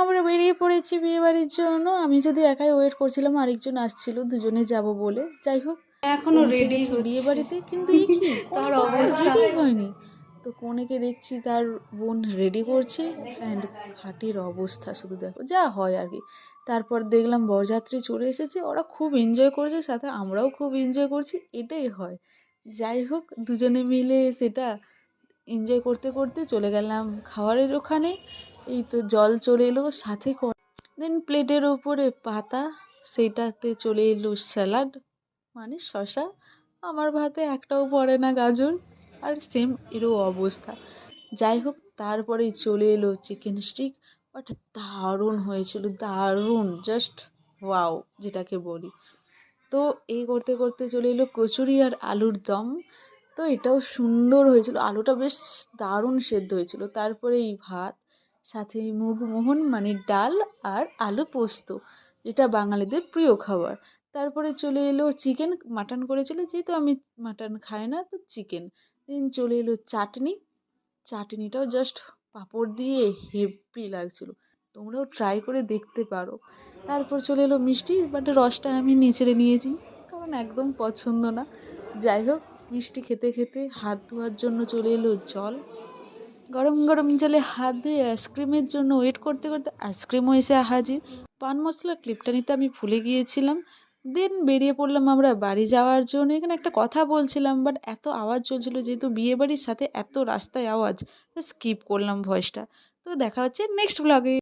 আমরা বেরিয়ে পড়েছি বিয়েবাড়ির জন্য। আমি যদি একাই ওয়েট করছিলাম আরেকজন আসছিল দুজনে যাব বলে। যাই হোক এখনও রেডি বিয়ে বাড়িতে কিন্তু তার তার অবস্থা। হয়নি। তো কনেকে দেখছি তার বোন রেডি করছে অ্যান্ড খাটির অবস্থা শুধু দেখো যা হয় আর কি। তারপর দেখলাম বরযাত্রী চলে এসেছে ওরা খুব এনজয় করছে সাথে আমরাও খুব এনজয় করছি এটাই হয়। যাই হোক দুজনে মিলে সেটা এনজয় করতে করতে চলে গেলাম খাবারের ওখানে। এই তো জল চলে এলো, সাথে ক দেন প্লেটের ওপরে পাতা, সেইটাতে চলে এলো স্যালাড মানে শশা আমার ভাতে একটাও পড়ে না গাজর, আর সেম এরও অবস্থা। যাই হোক, তারপরেই চলে এলো চিকেন স্টিক বাট দারুণ হয়েছিল, দারুণ জাস্ট ওয়াও যেটাকে বলি। তো এই করতে করতে চলে এলো কচুরি আর আলুর দম। তো এটাও সুন্দর হয়েছিল, আলুটা বেশ দারুণ সেদ্ধ হয়েছিল। তারপরে এই ভাত সাথে মুগমোহন মানে ডাল আর আলু পোস্ত, যেটা বাঙালিদের প্রিয় খাবার। তারপরে চলে এলো চিকেন, মাটন করেছিল। যেহেতু আমি মাটন খাই না, তো চিকেন। দেন চলে এলো চাটনি। চাটনিটাও জাস্ট পাঁপড় দিয়ে হেভি লাগছিল। তোমরাও ট্রাই করে দেখতে পারো। তারপর চলে এলো মিষ্টি বাট রসটা আমি নিচেড়ে নিয়েছি, কারণ একদম পছন্দ না। যাই হোক, মিষ্টি খেতে খেতে হাত ধোয়ার জন্য চলে এলো জল। গরম গরম জলে হাত দিয়ে আইসক্রিমের জন্য ওয়েট করতে করতে আইসক্রিমও এসে হাজির। পান মশলা ক্লিপটা নিতে আমি ভুলে গিয়েছিলাম। দেন বেরিয়ে পড়লাম আমরা বাড়ি যাওয়ার জন্য। এখানে একটা কথা বলছিলাম বাট এত আওয়াজ চলছিল যেহেতু বিয়ে বাড়ির সাথে এত রাস্তায় আওয়াজ স্কিপ করলাম ভয়েসটা তো দেখা হচ্ছে নেক্সট ব্লগে